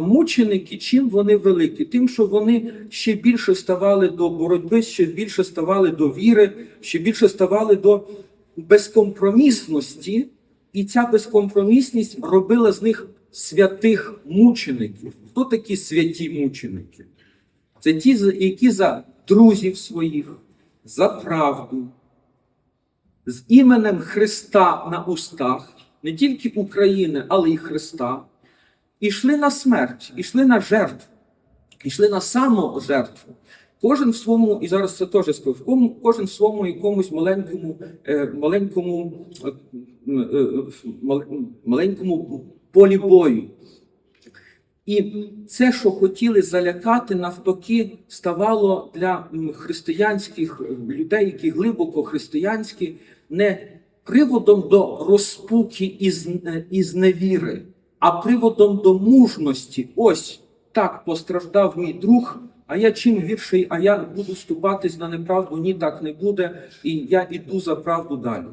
Мученики, чим вони великі? Тим, що вони ще більше ставали до боротьби, ще більше ставали до віри, ще більше ставали до безкомпромісності, і ця безкомпромісність робила з них святих мучеників. Хто такі святі мученики? Це ті, які за друзів своїх, за правду, з іменем Христа на устах, не тільки України, але й Христа, ішли на смерть, ішли на жертву, ішли на саможертву. Кожен в своєму, і зараз це теж скажу, кожен в своєму якомусь маленькому, е, маленькому, е, е, мал- маленькому полі бою. І це, що хотіли залякати, навпаки, ставало для християнських людей, які глибоко християнські, не приводом до розпуки і зневіри, а приводом до мужності. Ось так постраждав мій друг. А я чим гірший, а я буду ступатись на неправду, ні, так не буде, і я іду за правду далі.